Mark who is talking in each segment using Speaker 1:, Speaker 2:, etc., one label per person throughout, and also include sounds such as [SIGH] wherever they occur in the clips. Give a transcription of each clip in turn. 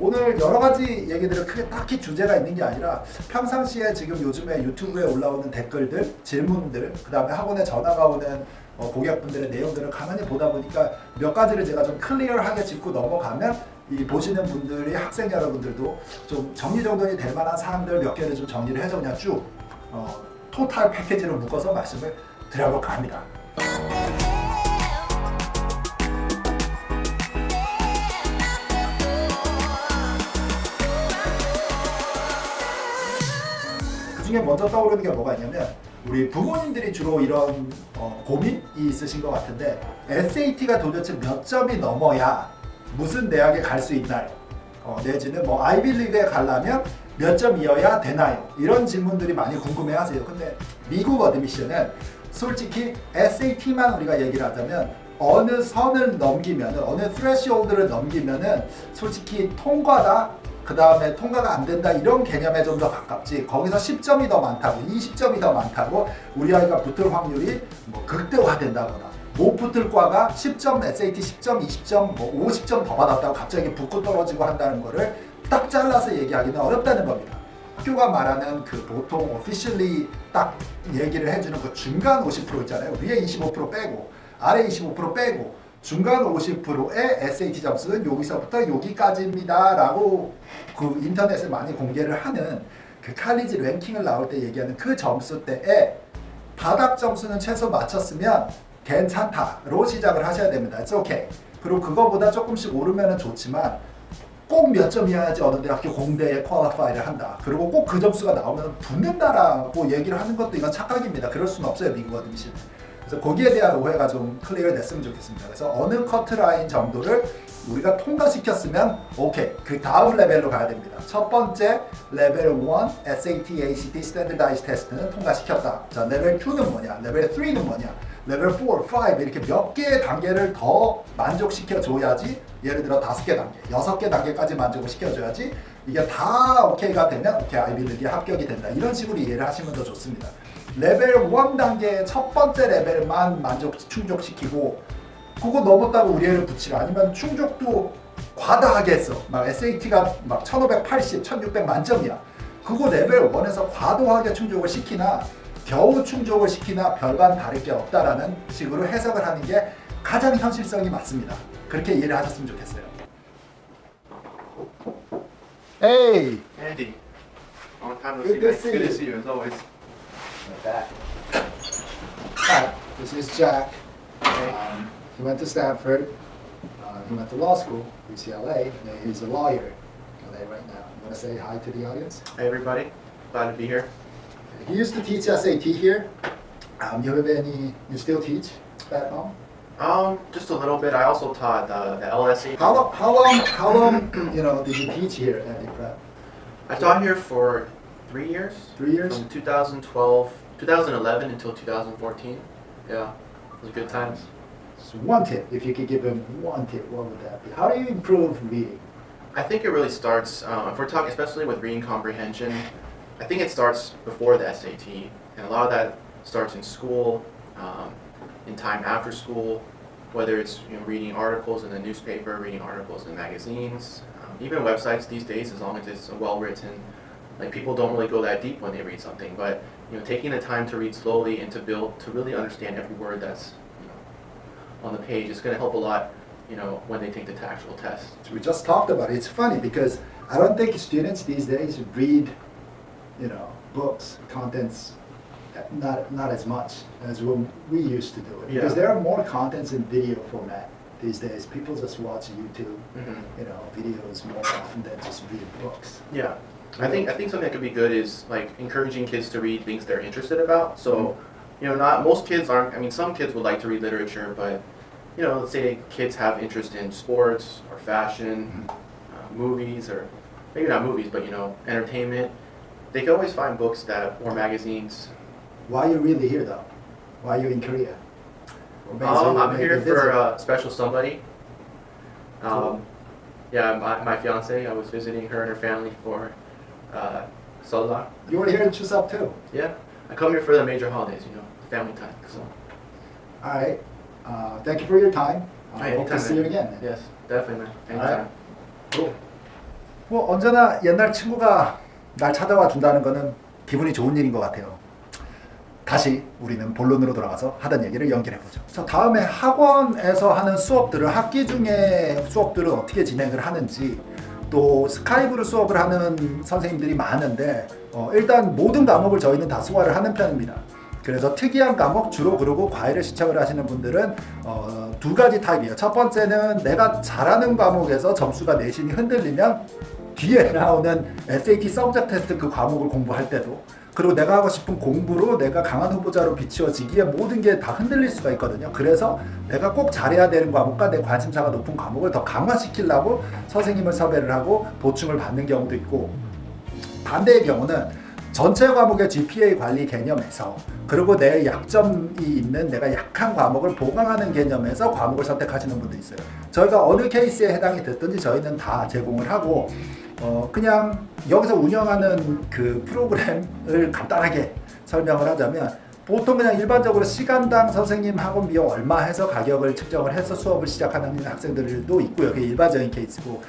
Speaker 1: 오늘 여러 가지 얘기들은 크게 딱히 주제가 있는 게 아니라 평상시에 지금 요즘에 유튜브에 올라오는 댓글들, 질문들, 그 다음에 학원에 전화가 오는 어, 고객분들의 내용들을 가만히 보다 보니까 몇 가지를 제가 좀 클리어하게 짚고 넘어가면 이 보시는 분들이 학생 여러분들도 좀 정리정돈이 될 만한 사항들 몇 개를 좀 정리를 해서 그냥 쭉 어, 토탈 패키지로 묶어서 말씀을 드려볼까 합니다. 중에 먼저 떠오르는 게 뭐가 있냐면 우리 부모님들이 주로 이런 어, 고민이 있으신 것 같은데 SAT가 도대체 몇 점이 넘어야 무슨 대학에 갈 수 있나요? 어, 내지는 뭐 아이비리그에 가려면 몇 점이어야 되나요? 이런 질문들이 많이 궁금해하세요. 근데 미국 어드미션은 솔직히 SAT만 우리가 얘기를 하자면 어느 선을 넘기면은 어느 스레시홀드를 넘기면은 솔직히 통과다 그 다음에 통과가 안 된다 이런 개념에 좀 더 가깝지 거기서 10점이 더 많다고 20점이 더 많다고 우리 아이가 붙을 확률이 뭐 극대화된다거나 못 붙을 과가 10점 SAT 10점 20점 뭐 50점 더 받았다고 갑자기 붙고 떨어지고 한다는 거를 딱 잘라서 얘기하기는 어렵다는 겁니다. 학교가 말하는 그 보통 오피셜리 딱 얘기를 해주는 그 중간 50% 있잖아요. 위에 25% 빼고 아래 25% 빼고 중간 50%의 SAT 점수는 여기서부터 여기까지입니다 라고 그 인터넷에 많이 공개를 하는 그 칼리지 랭킹을 나올 때 얘기하는 그 점수 때에 바닥 점수는 최소 맞췄으면 괜찮다로 시작을 하셔야 됩니다. It's okay. 그리고 그거보다 조금씩 오르면 좋지만 꼭 몇 점이어야지 어느 대학교 공대에 퀄리파이를 한다. 그리고 꼭 그 점수가 나오면 붙는다라고 얘기를 하는 것도 이건 착각입니다. 그럴 수는 없어요 미국 어드미션. 그래서 거기에 대한 오해가 좀 클리어 됐으면 좋겠습니다. 그래서 어느 커트라인 정도를 우리가 통과시켰으면 오케이 그 다음 레벨로 가야 됩니다. 첫 번째 레벨 1 SAT, ACT 스탠더다이즈 테스트는 통과시켰다. 자 레벨 2는 뭐냐? 레벨 3는 뭐냐? 레벨 4, 5 이렇게 몇 개의 단계를 더 만족시켜 줘야지 예를 들어 다섯 개 단계, 여섯 개 단계까지 만족을 시켜 줘야지 이게 다 오케이가 되면 오케이 아이비리그에 합격이 된다. 이런 식으로 이해를 하시면 더 좋습니다. 레벨 1 단계의 첫 번째 레벨만 만족 충족시키고 그거 넘었다고 우리 애를 붙이라. 아니면 충족도 과다하게 했어. 막 SAT가 막 1580, 1600 만점이야. 그거 레벨 1에서 과도하게 충족을 시키나 겨우 충족을 시키나 별반 다를 게 없다라는 식으로 해석을 하는 게 가장 현실성이 맞습니다. 그렇게 이해를 하셨으면 좋겠어요 에이
Speaker 2: Andy, long time no
Speaker 1: Good
Speaker 2: see.
Speaker 1: to
Speaker 2: man.
Speaker 1: see
Speaker 2: Good
Speaker 1: you.
Speaker 2: to see you as always.
Speaker 1: Hi, this is Jack. Um, he went to Stanford. Uh, he went to law school, UCLA, and he's a lawyer in LA right now. You want to say hi to the audience?
Speaker 2: Hey everybody, glad to be here.
Speaker 1: He used to teach SAT here. Um, you have any? You still teach back home?
Speaker 2: Um, just a little bit. I also taught uh, the LSE.
Speaker 1: How long? How long? How [CLEARS THROAT] long? You know, did you teach here at the prep?
Speaker 2: I taught here for three years.
Speaker 1: Three years.
Speaker 2: From 2012, 2011 until 2014. Yeah, it was good times.
Speaker 1: So one tip, if you could give him one tip, what would that be? How do you improve reading?
Speaker 2: I think it really starts, um, if we're talking especially with reading comprehension, I think it starts before the SAT. And a lot of that starts in school, um, in time after school, whether it's you know, reading articles in the newspaper, reading articles in magazines, um, even websites these days, as long as it's well written. Like people don't really go that deep when they read something, but you know, taking the time to read slowly and to build, to really understand every word that's you know, on the page is going to help a lot, you know, when they take the actual test.
Speaker 1: we just talked about it. It's funny because I don't think students these days read, you know, books, contents, not not as much as when we used to do it. Because
Speaker 2: Yeah.
Speaker 1: there are more contents in video format these days. People just watch YouTube,
Speaker 2: hmm
Speaker 1: you know, videos more often than just read books.
Speaker 2: Yeah, I think I think something that could be good is like encouraging kids to read things they're interested about. So, you know, not most kids aren't. I mean, some kids would like to read literature, but you know, let's say kids have interest in sports or fashion, uh, movies, or maybe not movies, but you know, entertainment. They can always find books that or magazines.
Speaker 1: Why are you really here though? Why are you in Korea? What makes
Speaker 2: Um,
Speaker 1: you
Speaker 2: I'm
Speaker 1: make
Speaker 2: here
Speaker 1: a
Speaker 2: for
Speaker 1: visit?
Speaker 2: uh, special somebody.
Speaker 1: Cool.
Speaker 2: Um, yeah, my, my fiance. I was visiting her and her family for uh, Solar.
Speaker 1: You were here in Chuseok too.
Speaker 2: Yeah, I come here for the major holidays, you know, family time. So,
Speaker 1: All right. Uh, thank you for your time. I
Speaker 2: Hey,
Speaker 1: hope to
Speaker 2: anytime,
Speaker 1: see you
Speaker 2: man.
Speaker 1: again.
Speaker 2: yes, definitely, man.
Speaker 1: All right.
Speaker 2: Anytime.
Speaker 1: Cool. 뭐 언제나 옛날 친구가 날 찾아와 준다는 거는 기분이 좋은 일인 것 같아요. 다시 우리는 본론으로 돌아가서 하던 얘기를 연결해 보죠. 자, 다음에 학원에서 하는 수업들을 학기 중에 수업들은 어떻게 진행을 하는지 또 스카이브로 수업을 하는 선생님들이 많은데 어, 일단 모든 과목을 저희는 다 소화를 하는 편입니다. 그래서 특이한 과목 주로 그러고 과외를 시청을 하시는 분들은 어, 두 가지 타입이에요. 첫 번째는 내가 잘하는 과목에서 점수가 내신이 흔들리면 뒤에 나오는 SAT 서브젝트 테스트 그 과목을 공부할 때도 그리고 내가 하고 싶은 공부로 내가 강한 후보자로 비추어지기에 모든 게 다 흔들릴 수가 있거든요. 그래서 내가 꼭 잘해야 되는 과목과 내 관심사가 높은 과목을 더 강화시키려고 선생님을 섭외를 하고 보충을 받는 경우도 있고 반대의 경우는 전체 과목의 GPA 관리 개념에서 그리고 내 약점이 있는 내가 약한 과목을 보강하는 개념에서 과목을 선택하시는 분도 있어요. 저희가 어느 케이스에 해당이 됐든지 저희는 다 제공을 하고 어 그냥 여기서 운영하는 그 프로그램을 간단하게 설명을 하자면 보통 그냥 일반적으로 시간당 선생님 학원 비용 얼마 해서 가격을 측정을 해서 수업을 시작하는 학생들도 있고요. 그게 일반적인 케이스고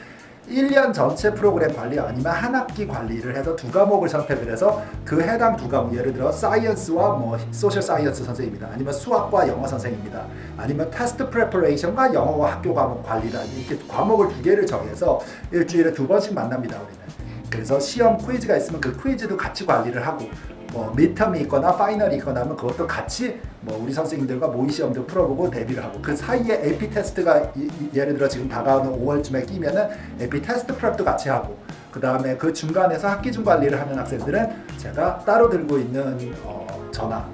Speaker 1: 1년 전체 프로그램 관리 아니면 한 학기 관리를 해서 두 과목을 선택을 해서 그 해당 두 과목 예를 들어 사이언스와 뭐 소셜 사이언스 선생님이다. 아니면 수학과 영어 선생님이다. 아니면 테스트 프레퍼레이션과 영어와 학교 과목 관리다. 이렇게 과목을 두 개를 정해서 일주일에 두 번씩 만납니다 우리는. 그래서 시험 퀴즈가 있으면 그 퀴즈도 같이 관리를 하고 뭐 미텀이 있거나 파이널이 있거나 하면 그것도 같이 뭐 우리 선생님들과 모의 시험도 풀어보고 대비를 하고 그 사이에 AP 테스트가 이- 이- 예를 들어 지금 다가오는 5월쯤에 끼면은 AP 테스트 프랩도 같이 하고 그 다음에 그 중간에서 학기 중 관리를 하는 학생들은 제가 따로 들고 있는 어, 전화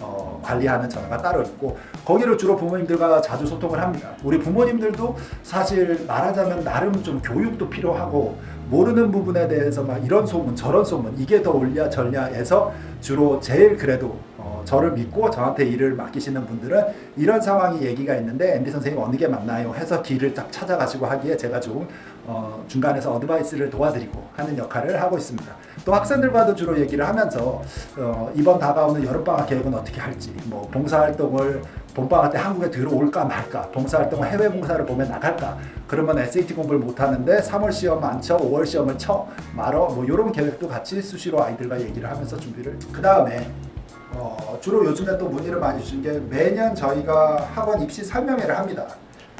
Speaker 1: 어, 관리하는 전화가 따로 있고 거기로 주로 부모님들과 자주 소통을 합니다. 우리 부모님들도 사실 말하자면 나름 좀 교육도 필요하고 모르는 부분에 대해서 막 이런 소문 저런 소문 이게 더 옳냐 절냐해서 주로 제일 그래도 어, 저를 믿고 저한테 일을 맡기시는 분들은 이런 상황이 얘기가 있는데 앤디 선생님 어느 게 맞나요? 해서 길을 딱 찾아가시고 하기에 제가 좀 어, 중간에서 어드바이스를 도와드리고 하는 역할을 하고 있습니다. 또 학생들과도 주로 얘기를 하면서 어, 이번 다가오는 여름방학 계획은 어떻게 할지 뭐 봉사활동을 봄방학 때 한국에 들어올까 말까 봉사활동을 해외 봉사를 보면 나갈까 그러면 SAT 공부를 못하는데 3월 시험 안 쳐, 5월 시험을 쳐 말어 뭐 이런 계획도 같이 수시로 아이들과 얘기를 하면서 준비를 그 다음에 어, 주로 요즘에 또 문의를 많이 주신 게 매년 저희가 학원 입시 설명회를 합니다.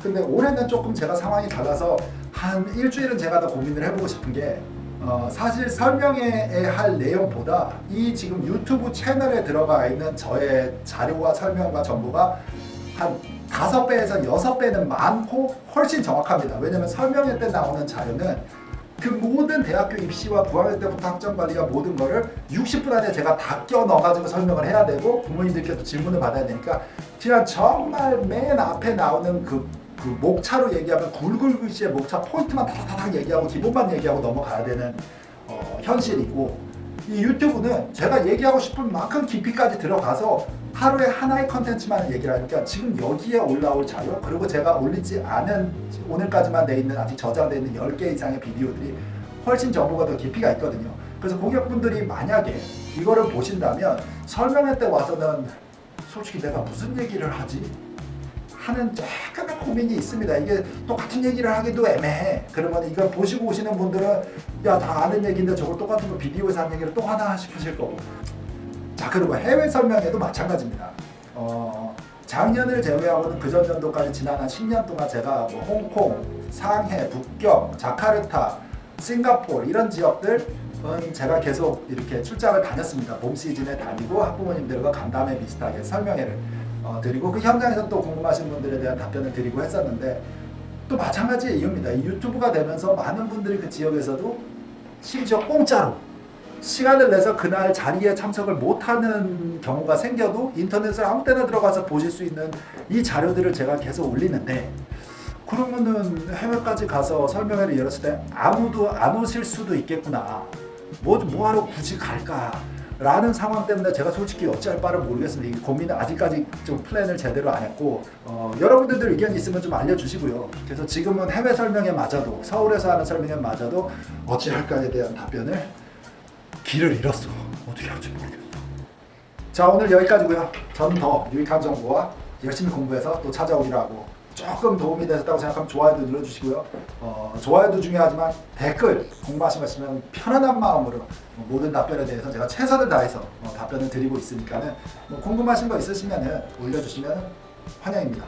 Speaker 1: 근데 올해는 조금 제가 상황이 달라서 한 일주일은 제가 더 고민을 해보고 싶은 게 어, 사실 설명회에 할 내용보다 이 지금 유튜브 채널에 들어가 있는 저의 자료와 설명과 정보가 한 다섯 배에서 여섯 배는 많고 훨씬 정확합니다. 왜냐면 설명회 때 나오는 자료는 그 모든 대학교 입시와 9학년 때부터 학점 관리와 모든 거를 60분 안에 제가 다 껴 넣어가지고 설명을 해야 되고 부모님들께도 질문을 받아야 되니까 그냥 정말 맨 앞에 나오는 그, 그 목차로 얘기하면 굵은 글씨의 목차 포인트만 다다닥 얘기하고 기본만 얘기하고 넘어가야 되는 어, 현실이고 이 유튜브는 제가 얘기하고 싶은 만큼 깊이까지 들어가서 하루에 하나의 컨텐츠만 얘기를 하니까 지금 여기에 올라올 자료 그리고 제가 올리지 않은 오늘까지만 돼 있는 아직 저장돼 있는 10개 이상의 비디오들이 훨씬 정보가 더 깊이가 있거든요. 그래서 고객분들이 만약에 이거를 보신다면 설명회 때 와서는 솔직히 내가 무슨 얘기를 하지? 하는 약간의 고민이 있습니다. 이게 똑같은 얘기를 하기도 애매해. 그러면 이걸 보시고 오시는 분들은 야 다 아는 얘기인데 저걸 똑같은 거 비디오에서 한 얘기를 또 하나 싶으실 거고. 자 그리고 해외 설명회도 마찬가지입니다. 어, 작년을 제외하고는 그 전년도까지 지난 한 10년 동안 제가 뭐 홍콩, 상해, 북경, 자카르타, 싱가포르 이런 지역들은 제가 계속 이렇게 출장을 다녔습니다. 봄 시즌에 다니고 학부모님들과 간담회 비슷하게 설명회를 어, 드리고 그 현장에서 또 궁금하신 분들에 대한 답변을 드리고 했었는데 또 마찬가지의 이유입니다. 이 유튜브가 되면서 많은 분들이 그 지역에서도 심지어 공짜로 시간을 내서 그날 자리에 참석을 못하는 경우가 생겨도 인터넷을 아무 때나 들어가서 보실 수 있는 이 자료들을 제가 계속 올리는데 그러면은 해외까지 가서 설명회를 열었을 때 아무도 안 오실 수도 있겠구나. 뭐, 뭐하러 굳이 갈까? 라는 상황 때문에 제가 솔직히 어찌할 바를 모르겠습니다. 이 고민은 아직까지 좀 플랜을 제대로 안 했고 어, 여러분들도 의견 있으면 좀 알려주시고요. 그래서 지금은 해외 설명회 마저도 서울에서 하는 설명회 마저도 어찌할까에 대한 답변을 길을 잃었어. 어떻게 할지 모르겠어. 자 오늘 여기까지고요. 저는 더 유익한 정보와 열심히 공부해서 또 찾아오기로 하고 조금 도움이 되셨다고 생각하면 좋아요도 눌러주시고요. 어, 좋아요도 중요하지만 댓글 있으면 편안한 마음으로 뭐 모든 답변에 대해서 제가 최선을 다해서 어, 답변을 드리고 있으니까는 뭐 궁금하신 거 있으시면은 올려주시면 환영입니다.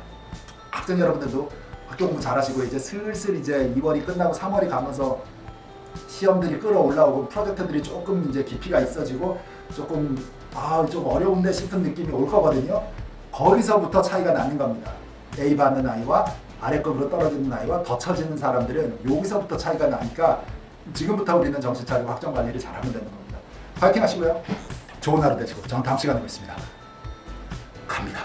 Speaker 1: 학생 여러분들도 학교 공부 잘하시고 이제 슬슬 이제 2월이 끝나고 3월이 가면서 시험들이 끌어올라오고 프로젝트들이 조금 이제 깊이가 있어지고 조금 아 좀 어려운데 싶은 느낌이 올 거거든요. 거기서부터 차이가 나는 겁니다. A 받는 아이와 아래급으로 떨어지는 아이와 더 처지는 사람들은 여기서부터 차이가 나니까 지금부터 우리는 정신 차리고 학점 관리를 잘하면 되는 겁니다. 파이팅 하시고요. 좋은 하루 되시고 저는 다음 시간에 뵙겠습니다. 갑니다.